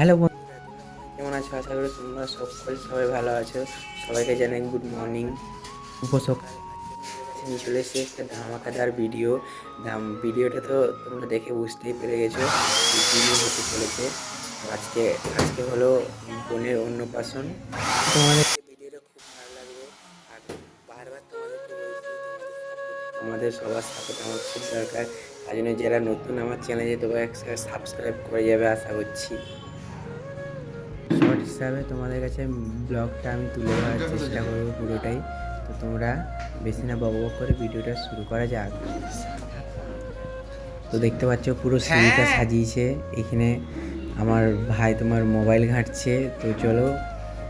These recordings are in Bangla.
হ্যালো বন্ধুরা কেমন আছো? আশা করি তোমরা সকল সবাই ভালো আছো। সবাইকে জানাই গুড মর্নিং শুভ সকাল। নিয়ে চলে এসেছি একটা ধামাকাদার ভিডিও ধাম ভিডিওটা তো তোমরা দেখে বুঝতেই পেরে গেছো নিয়ে হতে চলেছে। আজকে আজকে হলো বোনের অন্নপ্রাশন। তোমাদের ভিডিওটা খুব ভালো লাগবে। আর বারবার তোমাদেরকে বলছি তোমাদের সবার সাপোর্ট আমার খুব দরকার। তাই জন্য যারা নতুন আমার চ্যানেলে তোমরা একসাথে সাবস্ক্রাইব করে যাবে আশা করছি। শর্ট হিসাবে তোমাদের কাছে ব্লগটা আমি তুলে ধরার চেষ্টা করব পুরোটাই। তো তোমরা বেশি না বক বক করে ভিডিওটা শুরু করা যাক। তো দেখতে পাচ্ছ পুরো সিঁড়িটা সাজিয়েছে। এখানে আমার ভাই তোমার মোবাইল ঘাঁটছে। তো চলো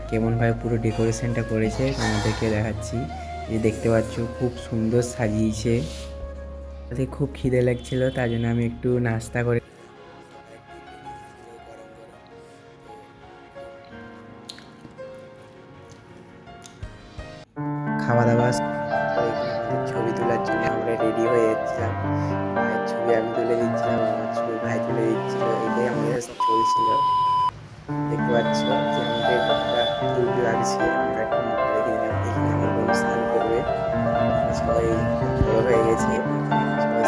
কেমনভাবে পুরো ডেকোরেশনটা করেছে তোমাদেরকে দেখাচ্ছি। এই দেখতে পাচ্ছ খুব সুন্দর সাজিয়েছে। তাতে খুব খিদে লাগছিল তার জন্য আমি একটু নাস্তা করে খাওয়া দাওয়া ছবি তোলার জন্য আমরা রেডি হয়ে যাচ্ছিলাম। ভাইয়ের ছবি আমি তুলে দিচ্ছিলাম, আমার ছবি ভাই তুলে দিচ্ছিল, এটাই আমাদের চলছিল দেখতে পাচ্ছ যে আমাদের কিউট লাগছে, আমরা একটু মুখ দেখে দিলাম এখানে আমার বোন করবে সবাই বড় হয়ে গেছে, সবাই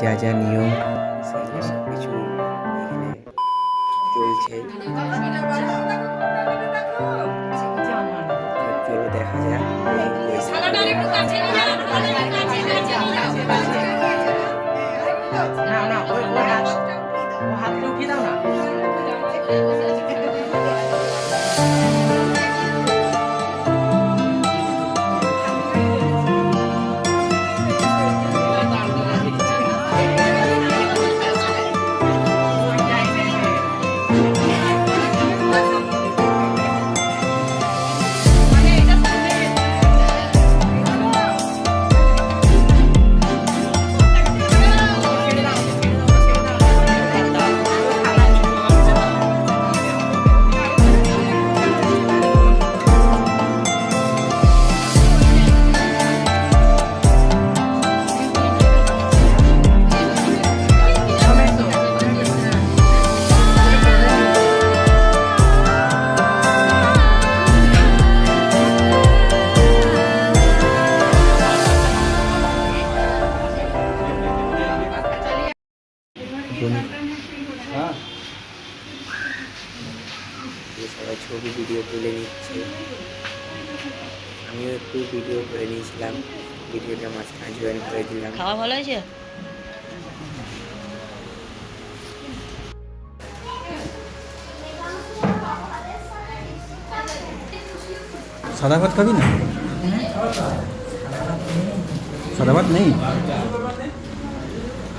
যা যা নিয়ম সেগুলো সব কিছু এখানে চলছে। চলো দেখা যাক। আমিও একটু ভিডিও করে নিয়েছিলাম। ভিডিওটা মাঝখানে জয়েন করে দিলাম। খাওয়া ভালো হয়েছে সাদা ভাত খাবি না? সাদা ভাত নেই?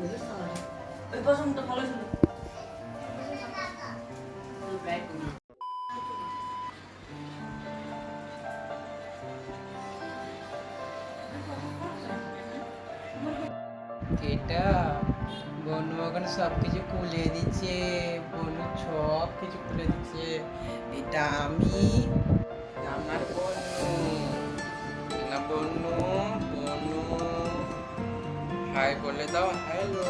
ওই ভালো এটা বনু এখন সব কিছু খুলে দিচ্ছে বনু সব কিছু খুলে দিচ্ছে। এটা আমি। আমার বনু। বনু। হাই বলে দাও হ্যালো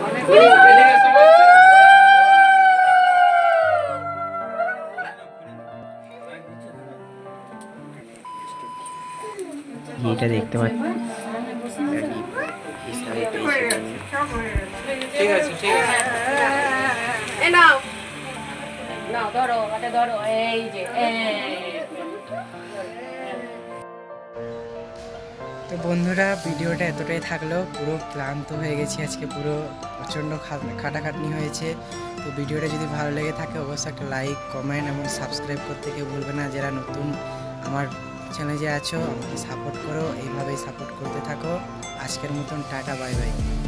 আর ঠিক আছে ঠিক আছে। নাও। ধরো হাতে ধরো। এই যে তো বন্ধুরা ভিডিওটা এতটাই থাকল। পুরো ক্লান্ত হয়ে গেছি আজকে পুরো প্রচণ্ড খা- খাটাখাটনি হয়েছে। তো ভিডিওটা যদি ভালো লেগে থাকে অবশ্যই একটা লাইক কমেন্ট এবং সাবস্ক্রাইব করতে কেউ ভুলবে না। যারা নতুন আমার চ্যানেলে আছো আমাকে সাপোর্ট করো। এইভাবেই সাপোর্ট করতে থাকো। আজকের মতন টাটা বাই বাই